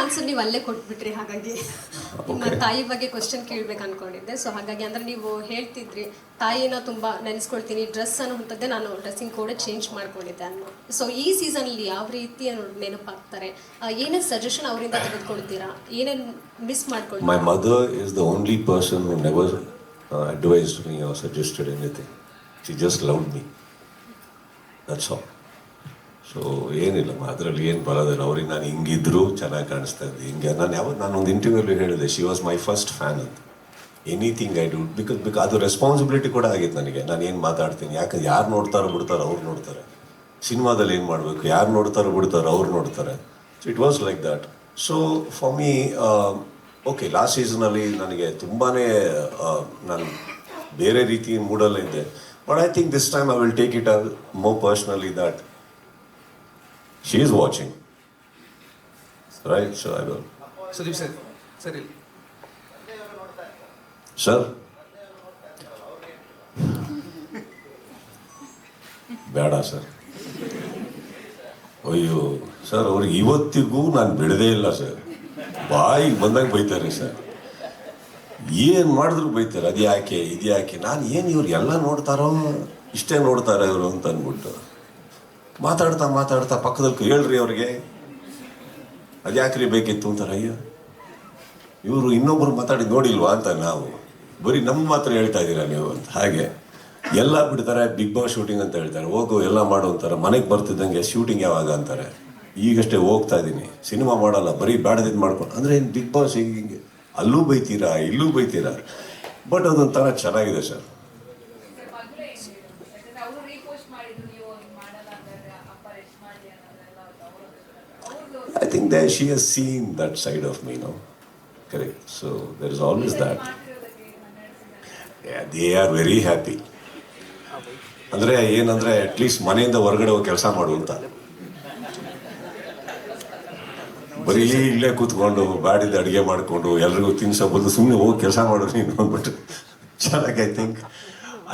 Answer ನೀವು ಅಲ್ಲೇ ಕೊಟ್ಬಿಟ್ರಿ ಹಾಗಾಗಿ. ನಿಮ್ಮ ತಾಯಿ ಬಗ್ಗೆ ಕ್ವಶನ್ ಕೇಳ್ಬೇಕು ಅನ್ಕೊಂಡಿದ್ದೆ. ಸೊ ಹಾಗಾಗಿ ಅಂದ್ರೆ ನೀವು ಹೇಳ್ತಿದ್ರಿ ತಾಯಿನ ತುಂಬಾ ನೆನೆಸ್ಕೊಳ್ತೀನಿ ಡ್ರೆಸ್ ಅನ್ನುವಂಥದ್ದೇ ನಾನು ಡ್ರೆಸ್ಸಿಂಗ್ ಕೋಡ್ ಚೇಂಜ್ ಮಾಡ್ಕೊಂಡಿದ್ದೆ ಅನ್ನೋ ಸೊ ಈ ಸೀಸನ್ ಅಲ್ಲಿ ಯಾವ ರೀತಿ ನೆನಪಾಗ್ತಾರೆ? ಏನೇನ್ ಸಜೆಷನ್ ಅವರಿಂದ ತೆಗೆದುಕೊಳ್ತೀರಾ? ಏನೇನ್ ಮಿಸ್ ಮಾಡ್ಕೊಳ್ತೀರಾ? My mother is the only person who never advised me or suggested anything. She just loved me. That's all. So ಏನಿಲ್ಲ ಅದರಲ್ಲಿ ಏನು ಬರೋದಿಲ್ಲ. ಅವ್ರಿಗೆ ನಾನು ಹಿಂಗಿದ್ರು ಚೆನ್ನಾಗಿ ಕಾಣಿಸ್ತಾ ಇದ್ದೆ. ಹಿಂಗೆ, ನಾನು ಯಾವಾಗ ನಾನು ಒಂದು ಇಂಟರ್ವ್ಯೂಲಿ ಹೇಳಿದೆ. She was my first fan ಅಂತ. Anything I do it because because ಅದು ರೆಸ್ಪಾನ್ಸಿಬಿಲಿಟಿ ಕೂಡ ಆಗಿತ್ತು ನನಗೆ. ನಾನು ಏನು ಮಾತಾಡ್ತೀನಿ? ಯಾಕಂದ್ರೆ ಯಾರು ನೋಡ್ತಾರೋ ಬಿಡ್ತಾರೋ ಅವ್ರು ನೋಡ್ತಾರೆ. ಸಿನಿಮಾದಲ್ಲಿ ಏನು ಮಾಡಬೇಕು? ಯಾರು ನೋಡ್ತಾರೋ ಬಿಡ್ತಾರೋ ಅವ್ರು ನೋಡ್ತಾರೆ. So it was like that so for me okay last ಸೀಸನಲ್ಲಿ ನನಗೆ ತುಂಬಾ ನಾನು ಬೇರೆ ರೀತಿ ಮೂಡಲ್ಲಿದ್ದೆ but I think this time I will take it more personally that she is watching right sir I will Sudeep sir sir sir ಬೇಡ sir ಅಯ್ಯೋ sir ಅವ್ರಿಗೆ ಇವತ್ತಿಗೂ ನಾನು ಬಿಡದೇ ಇಲ್ಲ ಸರ್ ಬಾಯಿಗೆ ಬಂದಾಗ ಬೈತಾರೆ ಸರ್ ಏನು ಮಾಡಿದ್ರು ಬೈತಾರೆ? ಅದು ಯಾಕೆ ಇದು ಯಾಕೆ ನಾನು ಏನು ಇವ್ರು ಎಲ್ಲ ನೋಡ್ತಾರೋ? ಇಷ್ಟೇ ನೋಡ್ತಾರೆ ಇವರು ಅಂತ ಅಂದ್ಬಿಟ್ಟು. ಮಾತಾಡ್ತಾ ಮಾತಾಡ್ತಾ ಪಕ್ಕದಲ್ಲಿ ಹೇಳ್ರಿ ಅವ್ರಿಗೆ, ಅದು ಯಾಕ್ರಿ ಬೇಕಿತ್ತು? ಅಂತಾರೆ, ಅಯ್ಯೋ, ಇವರು ಇನ್ನೊಬ್ಬರು ಮಾತಾಡಿ ನೋಡಿಲ್ವಾ ಅಂತ ನಾವು. ಬರೀ ನಮ್ಮ ಮಾತ್ರ ಹೇಳ್ತಾ ಇದ್ದೀರಾ ನೀವು? ಅಂತ. ಹಾಗೆ, ಎಲ್ಲ ಬಿಡ್ತಾರೆ, ಬಿಗ್ ಬಾಸ್ ಶೂಟಿಂಗ್ ಅಂತ ಹೇಳ್ತಾರೆ. ಹೋಗು, ಎಲ್ಲ ಮಾಡು ಅಂತಾರೆ. ಮನೆಗೆ ಬರ್ತಿದ್ದಂಗೆ ಶೂಟಿಂಗ್ ಯಾವಾಗ? ಅಂತಾರೆ. ಈಗಷ್ಟೇ ಹೋಗ್ತಾ ಇದ್ದೀನಿ ಸಿನಿಮಾ ಮಾಡಲ್ಲ, ಬರೀ ಬ್ಯಾಡದಿದ್ದು ಮಾಡ್ಕೊಂಡು ಅಂದರೆ ಬಿಗ್ ಬಾಸ್ ಹೀಗೆ ಹಿಂಗೆ? ಅಲ್ಲೂ ಬೈತೀರಾ, ಇಲ್ಲೂ ಬೈತೀರಾ? ಬಟ್ ಅದೊಂಥರ ಚೆನ್ನಾಗಿದೆ ಸರ್ ಅವರು ರೀಪೋಸ್ಟ್ ಮಾಡಿದ್ರು ನೀವು ಹಿಂಗ್ ಮಾಡಲ್ಲ ಅಂದ್ರೆ ಅಪ್ಪ ರೆಸ್ಟ್ ಮಾಡಿ ಅನ್ನೋದೆಲ್ಲ ಅವ್ರದ್ದು I there she has seen seen that side of no? Correct. Correct so is always that. They are very happy ಅಂದರೆ ಏನಂದರೆ ಅಟ್ಲೀಸ್ಟ್ ಮನೆಯಿಂದ ಹೊರಗಡೆ ಹೋಗಿ ಕೆಲಸ ಮಾಡು ಅಂತ ಬರೀ ಇಲ್ಲೇ ಕೂತ್ಕೊಂಡು ಬಾಡಿದ ಅಡುಗೆ ಮಾಡಿಕೊಂಡು, ಎಲ್ರಿಗೂ ತಿನ್ಸೋ ಸುಮ್ಮನೆ ಹೋಗಿ ಕೆಲಸ ಮಾಡು ನೀನು ಅಂದ್ಬಿಟ್ಟು ಚೆನ್ನಾಗಿ I think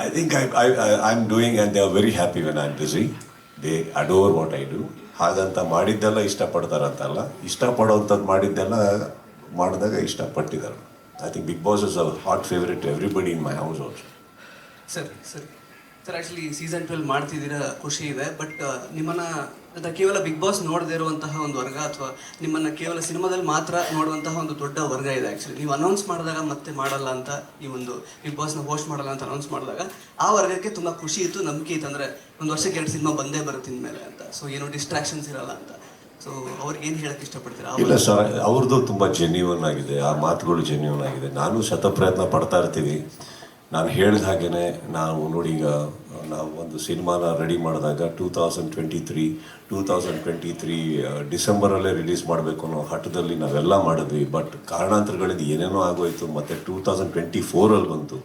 I think I I I am doing and they are very happy when I am busy they adore what I do ಹಾಗಂತ ಮಾಡಿದ್ದೆಲ್ಲ ಇಷ್ಟಪಡ್ತಾರಂತಲ್ಲ ಇಷ್ಟಪಡೋವಂಥದ್ದು ಮಾಡಿದ್ದೆಲ್ಲ ಮಾಡಿದಾಗ ಇಷ್ಟಪಟ್ಟಿದ್ದಾರೆ. I think Bigg Boss is a hot favourite everybody in my house also ಸರಿ ಸರಿ. Sir actually season twelve ಮಾಡ್ತಿದ್ದೀರಾ, ಖುಷಿ ಇದೆ ಬಟ್ ನಿಮ್ಮನ್ನ ಅಥವಾ ಕೇವಲ ಬಿಗ್ ಬಾಸ್ ನೋಡದೇ ಇರುವಂತಹ ಒಂದು ವರ್ಗ ಅಥವಾ ನಿಮ್ಮನ್ನ ಕೇವಲ ಸಿನಿಮಾದಲ್ಲಿ ಮಾತ್ರ ನೋಡುವಂತಹ ಒಂದು ದೊಡ್ಡ ವರ್ಗ ಇದೆ ಆ್ಯಕ್ಚುಲಿ ನೀವು ಅನೌನ್ಸ್ ಮಾಡಿದಾಗ ಮತ್ತೆ ಮಾಡಲ್ಲ ಅಂತ ಈ ಒಂದು ಬಿಗ್ ಬಾಸ್ನ ಹೋಸ್ಟ್ ಮಾಡಲ್ಲ ಅಂತ ಅನೌನ್ಸ್ ಮಾಡಿದಾಗ ಆ ವರ್ಗಕ್ಕೆ ತುಂಬ ಖುಷಿ ಇತ್ತು ನಂಬಿಕೆ ಇತ್ತು ಅಂದರೆ ಒಂದು ವರ್ಷಕ್ಕೆ ಎರಡು ಸಿನಿಮಾ ಬಂದೇ ಬರುತ್ತೆ ಇನ್ಮೇಲೆ ಅಂತ. ಸೊ ಏನು ಡಿಸ್ಟ್ರಾಕ್ಷನ್ಸ್ ಇರಲ್ಲ ಅಂತ. ಸೊ ಅವ್ರಿಗೆ ಏನು ಹೇಳಕ್ಕೆ ಇಷ್ಟಪಡ್ತೀರಾ? ಇಲ್ಲ ಸರ್ ಅವ್ರದ್ದು ತುಂಬ ಜೆನ್ಯೂನ್ ಆಗಿದೆ ಆ ಮಾತುಗಳು ಜೆನ್ಯೂನ್ ಆಗಿದೆ. ನಾನು ಶತಪ್ರಯತ್ನ ಪಡ್ತಾ ಇರ್ತೀವಿ. ನಾನು ಹೇಳಿದ ಹಾಗೇನೆ ನಾವು ನೋಡಿ ಈಗ ನಾವು ಒಂದು ಸಿನಿಮಾನ ರೆಡಿ ಮಾಡಿದಾಗ two thousand twenty three two thousand twenty three ಡಿಸೆಂಬರಲ್ಲೇ release ಮಾಡಬೇಕು ಅನ್ನೋ ಹಠದಲ್ಲಿ ನಾವೆಲ್ಲ ಮಾಡಿದ್ವಿ. ಬಟ್ ಕಾರಣಾಂತರಗಳಿಂದ ಏನೇನೋ ಆಗೋಯ್ತು. ಮತ್ತು ಟೂ ತೌಸಂಡ್ ಟ್ವೆಂಟಿ ಫೋರಲ್ಲಿ ಬಂತು.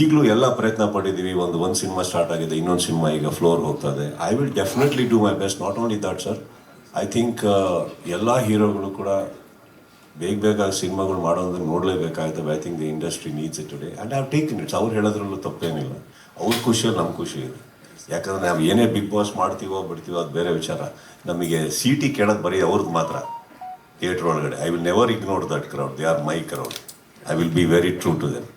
ಈಗಲೂ ಎಲ್ಲ ಪ್ರಯತ್ನ ಪಟ್ಟಿದ್ದೀವಿ. ಒಂದು ಒಂದು ಸಿನಿಮಾ ಸ್ಟಾರ್ಟ್ ಆಗಿದೆ, ಇನ್ನೊಂದು ಸಿನಿಮಾ ಈಗ ಫ್ಲೋರ್ ಹೋಗ್ತಾ ಇದೆ I will definitely do my best not only that sir I think ಎಲ್ಲ ಹೀರೋಗಳು ಕೂಡ ಬೇಗ ಬೇಗ ಸಿನಿಮಾಗಳು ಮಾಡೋದನ್ನು ನೋಡಲೇಬೇಕಾಗುತ್ತೆ I think the industry needs it today and have take it's ಅವ್ರು ಹೇಳೋದ್ರಲ್ಲೂ ತಪ್ಪೇನಿಲ್ಲ. ಅವ್ರ ಖುಷಿಯೋ ನಮ್ಮ ಖುಷಿ. ಇದೆ ಯಾಕಂದ್ರೆ ನಾವು ಏನೇ ಬಿಗ್ ಬಾಸ್ ಮಾಡ್ತೀವೋ ಬಿಡ್ತೀವೋ ಅದು ಬೇರೆ ವಿಚಾರ. ನಮಗೆ ಸೀಟಿ ಕೇಳೋದು ಬರೀ ಅವ್ರದ್ದು ಮಾತ್ರ. ಥಿಯೇಟ್ರ್ ಒಳಗಡೆ. I will never ignore that crowd they are my crowd I will be very true to them